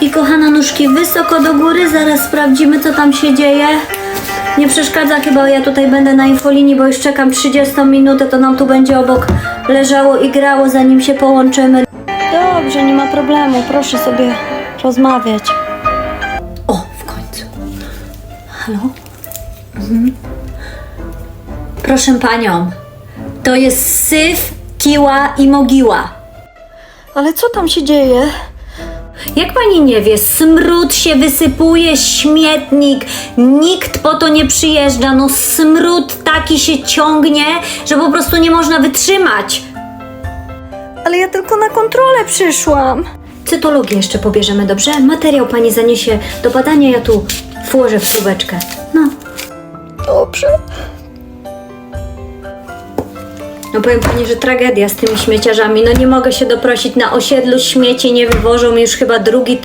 I kochana nóżki wysoko do góry, zaraz sprawdzimy co tam się dzieje. Nie przeszkadza chyba, ja tutaj będę na infolinii, bo już czekam 30 minutę, to nam tu będzie obok leżało i grało, zanim się połączymy. Dobrze, nie ma problemu, proszę sobie rozmawiać. O, w końcu. Halo? Mhm. Proszę panią, to jest syf, kiła i mogiła. Ale co tam się dzieje? Jak pani nie wie, smród się wysypuje, śmietnik, nikt po to nie przyjeżdża, no smród taki się ciągnie, że po prostu nie można wytrzymać. Ale ja tylko na kontrolę przyszłam. Cytologię jeszcze pobierzemy, dobrze? Materiał pani zaniesie do badania, ja tu włożę w śrubeczkę. No. Dobrze. No powiem pani, że tragedia z tymi śmieciarzami. No nie mogę się doprosić na osiedlu, śmieci nie wywożą już chyba drugi